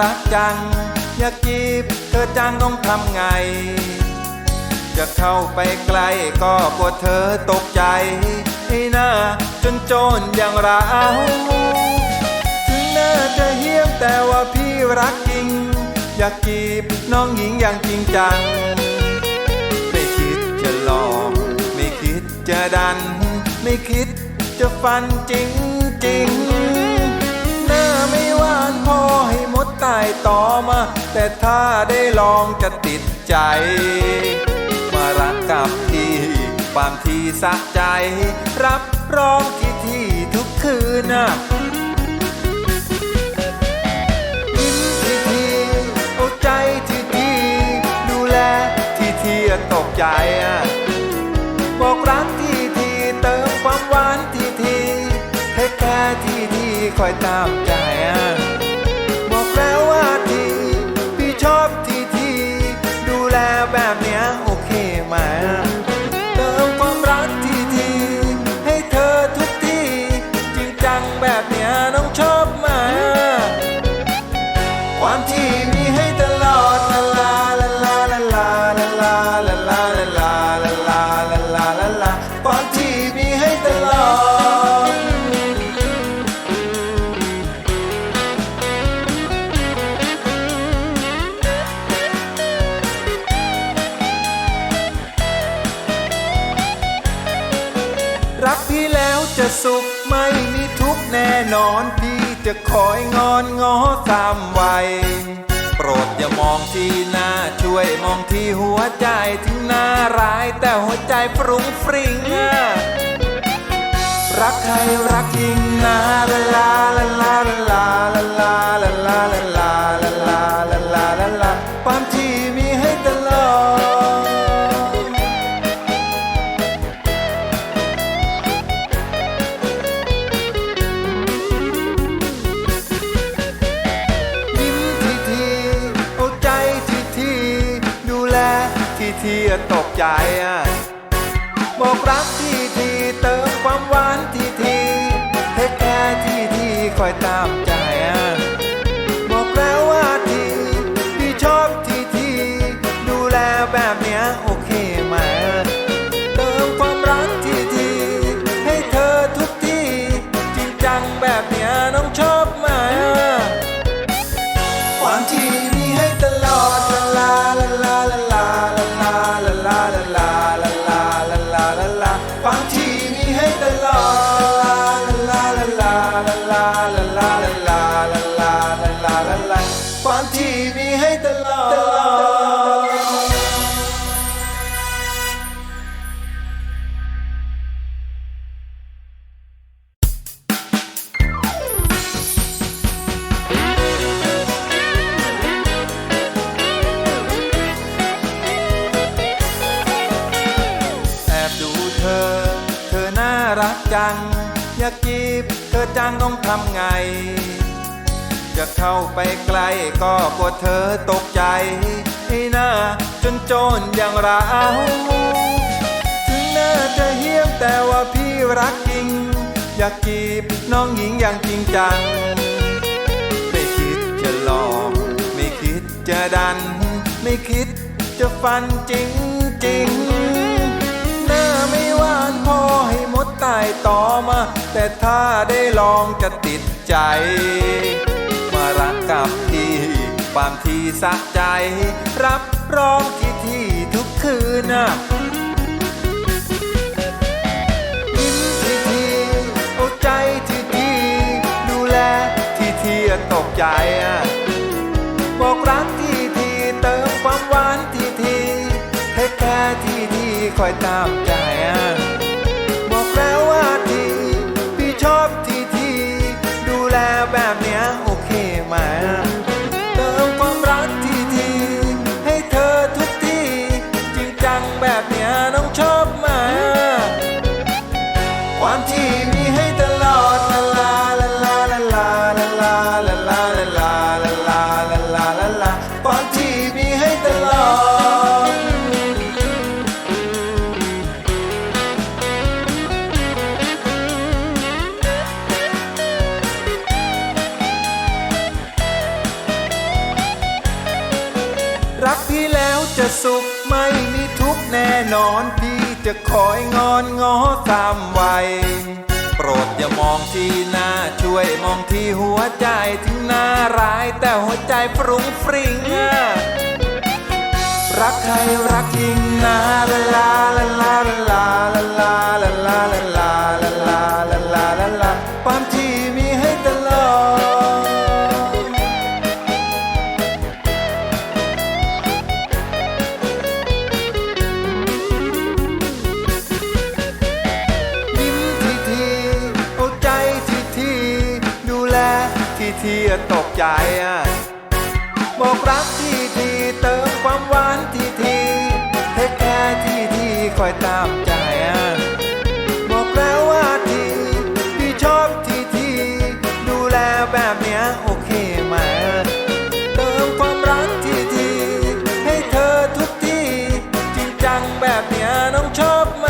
รักจัง อยากจีบเธอจังต้องทำไง จะเข้าไปใกล้ก็กลัวเธอตกใจให้หน้าจนโจรอย่างเราถึงหน้าจะเหี้ยมแต่ว่าพี่รักจริง อยากจีบน้องหญิงอย่างจริงจัง ไม่คิดจะหลอกไม่คิดจะดัน ไม่คิดจะฟันจริงจริงหน้าไม่หวานพอ ให้ต่อมา แต่ถ้าได้ลองจะติดใจ มารักกับพี่ความทีสะใจ รับรองที่ที่ทุกคืนน่ะยิ้มทีทีเอาใจทีทีดูแลทีทีตกใจอะบอกรักทีทีเติมความหวานทีทีให้แค่ทีทีคอยตามใจ ความที่มีให้ตลอดลาลาลาลาลาลาลาลาลาลาลาลาลาลาลาลาลาความที่มีให้ตลอด รักพี่แล้วจะสุขไม่มีทุกข์แน่นอนพี่ จะคอยงอนง้อสามวัย โปรดอย่ามองที่หน้าช่วยมองที่หัวใจถึงหน้าร้ายแต่หัวใจปรุงฟริ้งรักใครรักยิ่งนะลาลา แล ทีทีตกใจอะบอกรักทีทีเติมความหวานทีทีเทคแค่ทีทีคอยตามใจ บดูเธอ เธอน่ารักจัง อยากจีบเธอจังต้องทำไง จะเข้าไปใกล้ก็กลัวเธอตกใจให้หน้าจนโจรอย่างเราถึงหน้าจะเหี้ยมแต่ว่าพี่รักจริง อยากจีบน้องหญิงอย่างจริงจัง ไม่คิดจะหลอกไม่คิดจะดัน ไม่คิดจะฟันจริงจริง มดตายต่อมา แต่ถ้าได้ลองจะติดใจ มารักกับพี่ความที่สะใจ รับรองที่ที่ทุกคืนน่ะยิ้มทีทีเอาใจทีทีดูแลทีทีตกใจอะบอกรักทีทีเติมความหวานทีทีให้แค่ทีทีคอยตามใจอะ จะสุขไม่มีทุกแน่นอนพี่จะคอยงอนง้อตามวัยโปรดอย่ามองที่หน้าช่วยมองที่หัวใจถึงหน้าร้ายแต่หัวใจฟรุ้งฟริ้งรักใครรักจริงนะลาลาลาลา ที่ตกใจบอกรักที่ทีเติมความหวานที่ทีแทคแค่ที่ทีคอยตามใจบอกแล้วว่าทีพี่ชอบที่ทีดูแลแบบเนี้ยโอเคไหมเติมความรักที่ทีให้เธอทุกทีจริงจังแบบเนี้ยน้องชอบไหม